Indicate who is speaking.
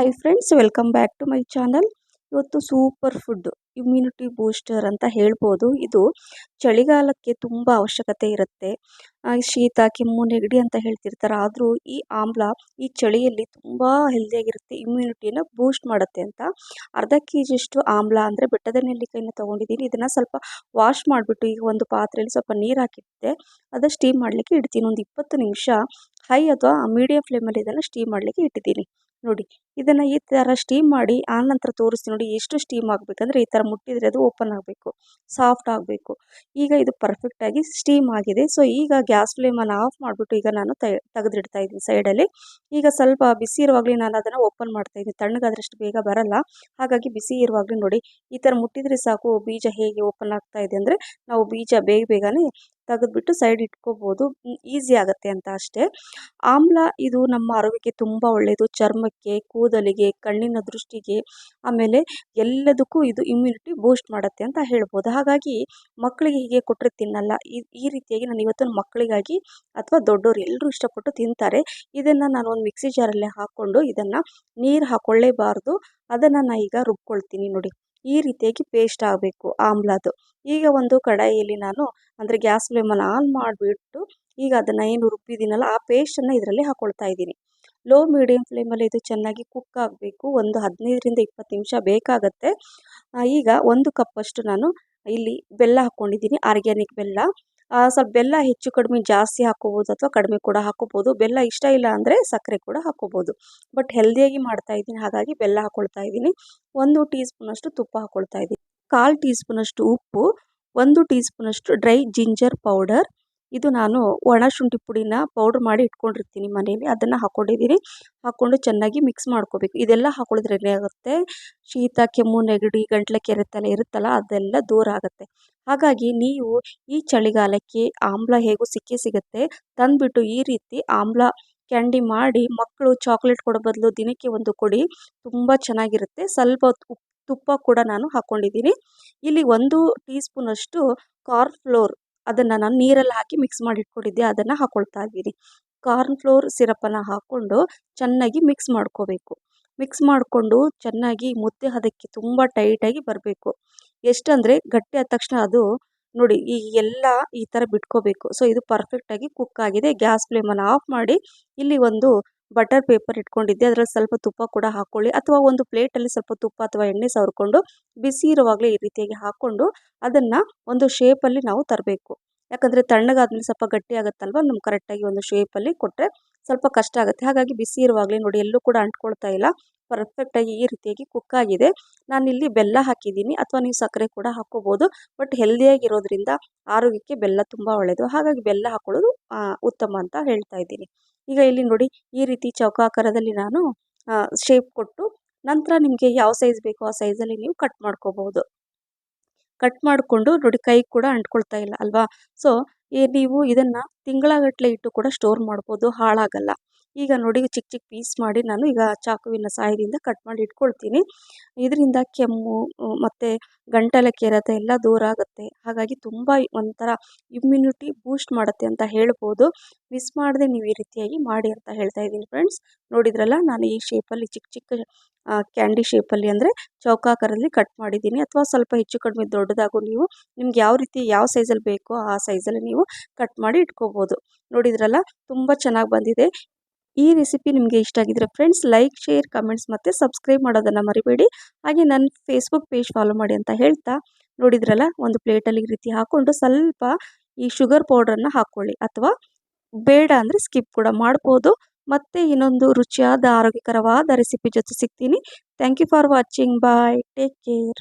Speaker 1: Hi friends welcome back to my channel ಇವತ್ತು super food immunity booster ಅಂತ ಹೇಳ್ಬೋದು. ಇದು ಚಳಿಗಾಲಕ್ಕೆ ತುಂಬ ಅವಶ್ಯಕತೆ ಇರುತ್ತೆ. ಶೀತ, ಕೆಮ್ಮು, ನೆಗಡಿ ಅಂತ ಹೇಳ್ತಿರ್ತಾರೆ. ಆದರೂ ಈ ಆಮ್ಲ ಈ ಚಳಿಯಲ್ಲಿ ತುಂಬ ಹೆಲ್ದಿಯಾಗಿರುತ್ತೆ ಇಮ್ಯುನಿಟಿನ ಬೂಸ್ಟ್ ಮಾಡುತ್ತೆ ಅಂತ. ಅರ್ಧ ಕೆ ಜಿಯಷ್ಟು ಆಮ್ಲ ಅಂದರೆ ಬೆಟ್ಟದ ನೆಲ್ಲಿಕಾಯಿನ ತೊಗೊಂಡಿದ್ದೀನಿ. ಇದನ್ನು ಸ್ವಲ್ಪ ವಾಶ್ ಮಾಡಿಬಿಟ್ಟು ಈಗ ಒಂದು ಪಾತ್ರೆಯಲ್ಲಿ ಸ್ವಲ್ಪ ನೀರು ಹಾಕಿಟ್ಟಿದ್ದೆ ಅದು ಸ್ಟೀಮ್ ಮಾಡಲಿಕ್ಕೆ ಇಡ್ತೀನಿ. ಒಂದು ಇಪ್ಪತ್ತು ನಿಮಿಷ ಹೈ ಅಥವಾ ಮೀಡಿಯಂ ಫ್ಲೇಮಲ್ಲಿ ಇದನ್ನು ಸ್ಟೀಮ್ ಮಾಡಲಿಕ್ಕೆ ಇಟ್ಟಿದ್ದೀನಿ. ನೋಡಿ, ಇದನ್ನು ಈ ಥರ ಸ್ಟೀಮ್ ಮಾಡಿ ಆನಂತರ ತೋರಿಸ್ತೀನಿ ನೋಡಿ ಎಷ್ಟು ಸ್ಟೀಮ್ ಆಗಬೇಕಂದ್ರೆ ಈ ಥರ ಮುಟ್ಟಿದರೆ ಅದು ಓಪನ್ ಆಗಬೇಕು ಸಾಫ್ಟ್ ಆಗಬೇಕು. ಈಗ ಇದು ಪರ್ಫೆಕ್ಟಾಗಿ ಸ್ಟೀಮ್ ಆಗಿದೆ. ಸೊ ಈಗ ಗ್ಯಾಸ್ ಫ್ಲೇಮನ್ನು ಆಫ್ ಮಾಡಿಬಿಟ್ಟು ಈಗ ನಾನು ತೆಗೆದಿಡ್ತಾ ಇದ್ದೀನಿ ಸೈಡಲ್ಲಿ ಈಗ ಸ್ವಲ್ಪ ಬಿಸಿ ಇರುವಾಗಲೇ ನಾನು ಅದನ್ನು ಓಪನ್ ಮಾಡ್ತಾ ಇದ್ದೀನಿ. ತಣ್ಣಗಾದ್ರಷ್ಟು ಬೇಗ ಬರಲ್ಲ. ಹಾಗಾಗಿ ಬಿಸಿ ಇರುವಾಗಲೇ ನೋಡಿ, ಈ ಥರ ಮುಟ್ಟಿದರೆ ಸಾಕು, ಬೀಜ ಹೇಗೆ ಓಪನ್ ಆಗ್ತಾ ಇದೆ ಅಂದರೆ ನಾವು ಬೀಜ ಬೇಗ ಬೇಗನೆ ತೆಗೆದ್ಬಿಟ್ಟು ಸೈಡ್ ಇಟ್ಕೋಬೋದು. ಈಸಿ ಆಗುತ್ತೆ ಅಂತ ಅಷ್ಟೇ. ಆಮ್ಲ ಇದು ನಮ್ಮ ಆರೋಗ್ಯಕ್ಕೆ ತುಂಬ ಒಳ್ಳೆಯದು ಚರ್ಮಕ್ಕೆ, ಕೂದಲಿಗೆ, ಕಣ್ಣಿನ ದೃಷ್ಟಿಗೆ, ಆಮೇಲೆ ಎಲ್ಲದಕ್ಕೂ ಇದು ಇಮ್ಯುನಿಟಿ ಬೂಸ್ಟ್ ಮಾಡುತ್ತೆ ಅಂತ ಹೇಳ್ಬೋದು. ಹಾಗಾಗಿ ಮಕ್ಕಳಿಗೆ ಹೀಗೆ ಕೊಟ್ಟರೆ ತಿನ್ನಲ್ಲ. ಈ ರೀತಿಯಾಗಿ ನಾನು ಇವತ್ತು ಮಕ್ಕಳಿಗಾಗಿ ಅಥವಾ ದೊಡ್ಡವರು ಎಲ್ಲರೂ ಇಷ್ಟಪಟ್ಟು ತಿಂತಾರೆ. ಇದನ್ನು ನಾನು ಒಂದು ಮಿಕ್ಸಿ ಜಾರಲ್ಲೇ ಹಾಕ್ಕೊಂಡು ಇದನ್ನು ನೀರು ಹಾಕೊಳ್ಳೇಬಾರ್ದು. ಅದನ್ನು ನಾನು ಈಗ ರುಬ್ಕೊಳ್ತೀನಿ ನೋಡಿ. ಈ ರೀತಿಯಾಗಿ ಪೇಸ್ಟ್ ಆಗಬೇಕು ಆಮ್ಲದ್ದು ಈಗ ಒಂದು ಕಡಾಯಿಯಲ್ಲಿ ನಾನು ಅಂದರೆ ಗ್ಯಾಸ್ ಫ್ಲೇಮನ್ನು ಆನ್ ಮಾಡಿಬಿಟ್ಟು ಈಗ ಅದನ್ನು ಏನು ರುಬ್ಬಿದ್ದೀನಲ್ಲ ಆ ಪೇಸ್ಟನ್ನು ಇದರಲ್ಲಿ ಹಾಕ್ಕೊಳ್ತಾ ಇದ್ದೀನಿ. ಲೋ ಮೀಡಿಯಮ್ ಫ್ಲೇಮಲ್ಲಿ ಇದು ಚೆನ್ನಾಗಿ ಕುಕ್ ಆಗಬೇಕು. ಒಂದು ಹದಿನೈದರಿಂದ ಇಪ್ಪತ್ತು ನಿಮಿಷ ಬೇಕಾಗತ್ತೆ. ಈಗ ಒಂದು ಕಪ್ಪಷ್ಟು ನಾನು ಇಲ್ಲಿ ಬೆಲ್ಲ ಹಾಕ್ಕೊಂಡಿದ್ದೀನಿ ಆರ್ಗ್ಯಾನಿಕ್ ಬೆಲ್ಲ. ಸ್ವಲ್ಪ ಬೆಲ್ಲ ಹೆಚ್ಚು ಕಡಿಮೆ ಜಾಸ್ತಿ ಹಾಕ್ಕೋಬೋದು ಅಥವಾ ಕಡಿಮೆ ಕೂಡ ಹಾಕ್ಕೋಬೋದು ಬೆಲ್ಲ ಇಷ್ಟ ಇಲ್ಲ ಅಂದರೆ ಸಕ್ಕರೆ ಕೂಡ ಹಾಕ್ಕೋಬೋದು ಬಟ್ ಹೆಲ್ದಿಯಾಗಿ ಮಾಡ್ತಾ ಇದ್ದೀನಿ. ಹಾಗಾಗಿ ಬೆಲ್ಲ ಹಾಕ್ಕೊಳ್ತಾ ಇದ್ದೀನಿ. ಒಂದು ಟೀ ಸ್ಪೂನಷ್ಟು ತುಪ್ಪ ಹಾಕ್ಕೊಳ್ತಾ ಇದ್ದೀನಿ. ಕಾಲು ಟೀ ಸ್ಪೂನಷ್ಟು ಉಪ್ಪು, ಒಂದು ಟೀ ಸ್ಪೂನಷ್ಟು ಡ್ರೈ ಜಿಂಜರ್ ಪೌಡರ್ ಇದು ನಾನು ಒಣ ಶುಂಠಿ ಪುಡಿನ ಪೌಡ್ರ್ ಮಾಡಿ ಇಟ್ಕೊಂಡಿರ್ತೀನಿ ಮನೇಲಿ. ಅದನ್ನು ಹಾಕ್ಕೊಂಡಿದ್ದೀನಿ ಹಾಕ್ಕೊಂಡು ಚೆನ್ನಾಗಿ ಮಿಕ್ಸ್ ಮಾಡ್ಕೋಬೇಕು. ಇದೆಲ್ಲ ಹಾಕ್ಕೊಳ್ಳಿದ್ರೆ ಏನಾಗುತ್ತೆ ಶೀತ, ಕೆಮ್ಮು, ನೆಗಡಿ, ಗಂಟ್ಲು ಕೆರೆತನ ಇರುತ್ತಲ್ಲ, ಅದೆಲ್ಲ ದೂರ ಆಗುತ್ತೆ. ಹಾಗಾಗಿ ನೀವು ಈ ಚಳಿಗಾಲಕ್ಕೆ ಆಮ್ಲ ಹೇಗೂ ಸಿಕ್ಕೇ ಸಿಗುತ್ತೆ. ತಂದುಬಿಟ್ಟು ಈ ರೀತಿ ಆಮ್ಲ ಕ್ಯಾಂಡಿ ಮಾಡಿ ಮಕ್ಕಳು ಚಾಕ್ಲೇಟ್ ಕೊಡೋ ಬದಲು ದಿನಕ್ಕೆ ಒಂದು ಕೊಡಿ. ತುಂಬ ಚೆನ್ನಾಗಿರುತ್ತೆ. ಸ್ವಲ್ಪ ತುಪ್ಪ ಕೂಡ ನಾನು ಹಾಕ್ಕೊಂಡಿದ್ದೀನಿ ಇಲ್ಲಿ ಒಂದು ಟೀ ಸ್ಪೂನಷ್ಟು ಕಾರ್ನ್ ಫ್ಲೋರ್ ಅದನ್ನು ನಾನು ನೀರಲ್ಲಿ ಹಾಕಿ ಮಿಕ್ಸ್ ಮಾಡಿ ಇಟ್ಕೊಂಡಿದ್ದೆ ಅದನ್ನು ಹಾಕ್ಕೊಳ್ತಾ ಇದ್ದೀನಿ. ಕಾರ್ನ್ ಫ್ಲೋರ್ ಸಿರಪನ್ನು ಹಾಕ್ಕೊಂಡು ಚೆನ್ನಾಗಿ ಮಿಕ್ಸ್ ಮಾಡ್ಕೋಬೇಕು. ಮಿಕ್ಸ್ ಮಾಡಿಕೊಂಡು ಚೆನ್ನಾಗಿ ಮುದ್ದೆ ಹದಕ್ಕೆ ತುಂಬ ಟೈಟಾಗಿ ಬರಬೇಕು. ಎಷ್ಟಂದರೆ ಗಟ್ಟಿ ಆದ ತಕ್ಷಣ ಅದು ನೋಡಿ ಈ ಎಲ್ಲ ಈ ಥರ ಬಿಟ್ಕೋಬೇಕು. ಸೊ ಇದು ಪರ್ಫೆಕ್ಟಾಗಿ ಕುಕ್ ಆಗಿದೆ. ಗ್ಯಾಸ್ ಫ್ಲೇಮನ್ನು ಆಫ್ ಮಾಡಿ ಇಲ್ಲಿ ಒಂದು ಬಟರ್ ಪೇಪರ್ ಇಟ್ಕೊಂಡಿದ್ದೆ. ಅದರಲ್ಲಿ ಸ್ವಲ್ಪ ತುಪ್ಪ ಕೂಡ ಹಾಕ್ಕೊಳ್ಳಿ ಅಥವಾ ಒಂದು ಪ್ಲೇಟಲ್ಲಿ ಸ್ವಲ್ಪ ತುಪ್ಪ ಅಥವಾ ಎಣ್ಣೆ ಸವರ್ಕೊಂಡು ಬಿಸಿ ಇರುವಾಗಲೇ ಈ ರೀತಿಯಾಗಿ ಹಾಕ್ಕೊಂಡು ಅದನ್ನು ಒಂದು ಶೇಪಲ್ಲಿ ನಾವು ತರಬೇಕು. ಯಾಕಂದರೆ ತಣ್ಣಗಾದ್ಮೇಲೆ ಸ್ವಲ್ಪ ಗಟ್ಟಿ ಆಗುತ್ತಲ್ವ? ನಮ್ಗೆ ಕರೆಕ್ಟಾಗಿ ಒಂದು ಶೇಪಲ್ಲಿ ಕೊಟ್ಟರೆ ಸ್ವಲ್ಪ ಕಷ್ಟ ಆಗುತ್ತೆ. ಹಾಗಾಗಿ ಬಿಸಿ ಇರುವಾಗಲೇ ನೋಡಿ, ಎಲ್ಲೂ ಕೂಡ ಅಂಟ್ಕೊಳ್ತಾ ಇಲ್ಲ. ಪರ್ಫೆಕ್ಟಾಗಿ ಈ ರೀತಿಯಾಗಿ ಕುಕ್ ಆಗಿದೆ. ನಾನಿಲ್ಲಿ ಬೆಲ್ಲ ಹಾಕಿದ್ದೀನಿ. ಅಥವಾ ನೀವು ಸಕ್ಕರೆ ಕೂಡ ಹಾಕ್ಕೋಬೋದು. ಬಟ್ ಹೆಲ್ದಿಯಾಗಿರೋದ್ರಿಂದ ಆರೋಗ್ಯಕ್ಕೆ ಬೆಲ್ಲ ತುಂಬ ಒಳ್ಳೆಯದು ಹಾಗಾಗಿ ಬೆಲ್ಲ ಹಾಕ್ಕೊಳ್ಳೋದು ಉತ್ತಮ ಅಂತ ಹೇಳ್ತಾ ಇದ್ದೀನಿ. ಈಗ ಇಲ್ಲಿ ನೋಡಿ, ಈ ರೀತಿ ಚೌಕಾಕಾರದಲ್ಲಿ ನಾನು ಶೇಪ್ ಕೊಟ್ಟು ನಂತರ ನಿಮಗೆ ಯಾವ ಸೈಜ್ ಬೇಕೋ ಆ ಸೈಜಲ್ಲಿ ನೀವು ಕಟ್ ಮಾಡ್ಕೋಬಹುದು. ಕಟ್ ಮಾಡಿಕೊಂಡು ನೋಡಿ ಕೈ ಕೂಡ ಅಂಟ್ಕೊಳ್ತಾ ಇಲ್ಲ ಅಲ್ವಾ? ಸೊ ನೀವು ಇದನ್ನು ತಿಂಗಳಗಟ್ಟಲೆ ಇಟ್ಟು ಕೂಡ ಸ್ಟೋರ್ ಮಾಡ್ಬೋದು, ಹಾಳಾಗಲ್ಲ. ಈಗ ನೋಡಿ ಚಿಕ್ಕ ಚಿಕ್ಕ ಪೀಸ್ ಮಾಡಿ ನಾನು ಈಗ ಚಾಕುವಿನ ಸಹಾಯದಿಂದ ಕಟ್ ಮಾಡಿ ಇಟ್ಕೊಳ್ತೀನಿ. ಇದರಿಂದ ಕೆಮ್ಮು ಮತ್ತು ಗಂಟಲ ಕೆರೆತ ಎಲ್ಲ ದೂರ ಆಗುತ್ತೆ. ಹಾಗಾಗಿ ತುಂಬ ಒಂಥರ ಇಮ್ಯುನಿಟಿ ಬೂಸ್ಟ್ ಮಾಡುತ್ತೆ ಅಂತ ಹೇಳ್ಬೋದು. ಮಿಸ್ ಮಾಡದೆ ನೀವು ಈ ರೀತಿಯಾಗಿ ಮಾಡಿ ಅಂತ ಹೇಳ್ತಾ ಇದ್ದೀನಿ ಫ್ರೆಂಡ್ಸ್ ನೋಡಿದ್ರಲ್ಲ, ನಾನು ಈ ಶೇಪಲ್ಲಿ ಚಿಕ್ಕ ಚಿಕ್ಕ ಕ್ಯಾಂಡಿ ಶೇಪಲ್ಲಿ ಅಂದರೆ ಚೌಕಾಕಾರದಲ್ಲಿ ಕಟ್ ಮಾಡಿದ್ದೀನಿ. ಅಥವಾ ಸ್ವಲ್ಪ ಹೆಚ್ಚು ಕಡಿಮೆ ದೊಡ್ಡದಾಗೂ ನೀವು ನಿಮ್ಗೆ ಯಾವ ರೀತಿ, ಯಾವ ಸೈಜಲ್ಲಿ ಬೇಕೋ ಆ ಸೈಜಲ್ಲಿ ನೀವು ಕಟ್ ಮಾಡಿ ಇಟ್ಕೋಬೋದು. ನೋಡಿದ್ರಲ್ಲ, ತುಂಬ ಚೆನ್ನಾಗಿ ಬಂದಿದೆ. ಈ ರೆಸಿಪಿ ನಿಮಗೆ ಇಷ್ಟ ಆಗಿದ್ರೆ ಫ್ರೆಂಡ್ಸ್ ಲೈಕ್ ಶೇರ್ ಕಮೆಂಟ್ಸ್ ಮತ್ತು ಸಬ್ಸ್ಕ್ರೈಬ್ ಮಾಡೋದನ್ನು ಮರಿಬೇಡಿ. ಹಾಗೆ ನನ್ನ ಫೇಸ್ಬುಕ್ ಪೇಜ್ ಫಾಲೋ ಮಾಡಿ ಅಂತ ಹೇಳ್ತಾ ನೋಡಿದ್ರಲ್ಲ, ಒಂದು ಪ್ಲೇಟಲ್ಲಿ ಈ ರೀತಿ ಹಾಕ್ಕೊಂಡು ಸ್ವಲ್ಪ ಈ ಶುಗರ್ ಪೌಡ್ರನ್ನು ಹಾಕ್ಕೊಳ್ಳಿ ಅಥವಾ ಬೇಡ ಅಂದರೆ ಸ್ಕಿಪ್ ಕೂಡ ಮಾಡ್ಬೋದು. ಮತ್ತೆ ಇನ್ನೊಂದು ರುಚಿಯಾದ, ಆರೋಗ್ಯಕರವಾದ ರೆಸಿಪಿ ಜೊತೆ ಸಿಗ್ತೀನಿ. Thank you for watching bye take care